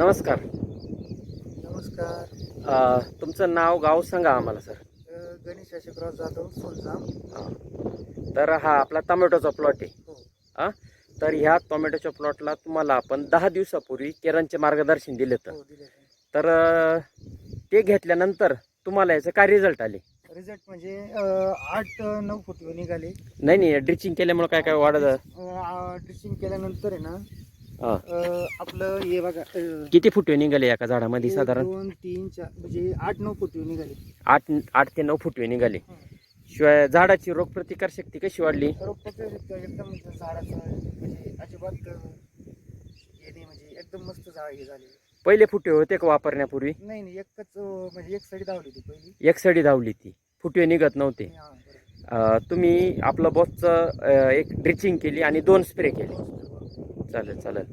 नमस्कार. नमस्कार. अ, तुमचं नाव गाव सांगा आम्हाला सर. अ, गणेश अशोकराव जाधव सोनजाम तर हा आपला टोमॅटोचा प्लॉट आहे. हो. हा तर ह्या टोमॅटोच्या प्लॉटला तुम्हाला आपण दहा दिवसापूर्वी केरांचे मार्गदर्शन दिले होतं. हो दिले तर अ, ते घेतल्यानंतर तुम्हाला याचे काय रिझल्ट आले? रिझल्ट म्हणजे अ, आठ अ, नऊ फूट निघाले. नाही नाही ड्रिचिंग केल्यामुळे काय काय वाढत ड्रिचिंग केल्यानंतर आहे ना हा. अ, आपलं हे बघा अ, किती फुटवे निघाले एका झाडामध्ये एक, साधारण? दोन तीन चार म्हणजे आठ नऊ फूट निघाले. आठ आठ ते नऊ फुटवे निघाले. शिवाय झाडाची रोगप्रतिकार शक्ती कशी वाढली? एकदम झाडाचं म्हणजे अजिबात अ, हे नाही म्हणजे एकदम मस्त झाड हे झाले. पहिले फुटवे होते का वापरण्यापूर्वी? नाही नाही एकच अ, म्हणजे एक सडी धावली होती पहिली. एक सडी धावली ती. फुटवे निघत नव्हते. हा, बरोबर. अ, तुम्ही आपलं बॉसचं एक ड्रिचिंग केली आणि दोन स्प्रे केले. चालेल चालेल.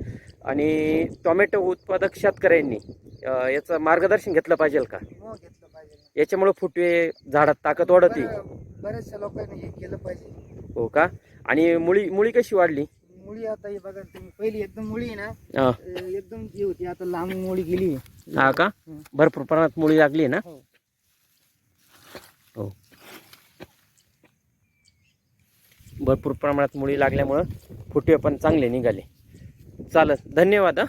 आणि टोमॅटो उत्पादक शेतकऱ्यांनी अ, याचं मार्गदर्शन घेतलं पाहिजे का? हो घेतलं पाहिजे. ना. याच्यामुळे फुटवे झाडात ताकद वाढते. बऱ्या- बऱ्याचशा लोकांनी हे केलं पाहिजे. हो का? आणि मुळी मुळी कशी वाढली? मुळी आता हे बघा तुम्ही पहिली एकदम मुळी ना अ, अं, एकदम जी होती आता लांब मुळी गेली. हा का. भरपूर प्रमाणात मुळी लागली ना? हो. हो. भरपूर प्रमाणात मुळी लागल्यामुळं फुटवे पण चांगले निघाले. चालेल. धन्यवाद हां.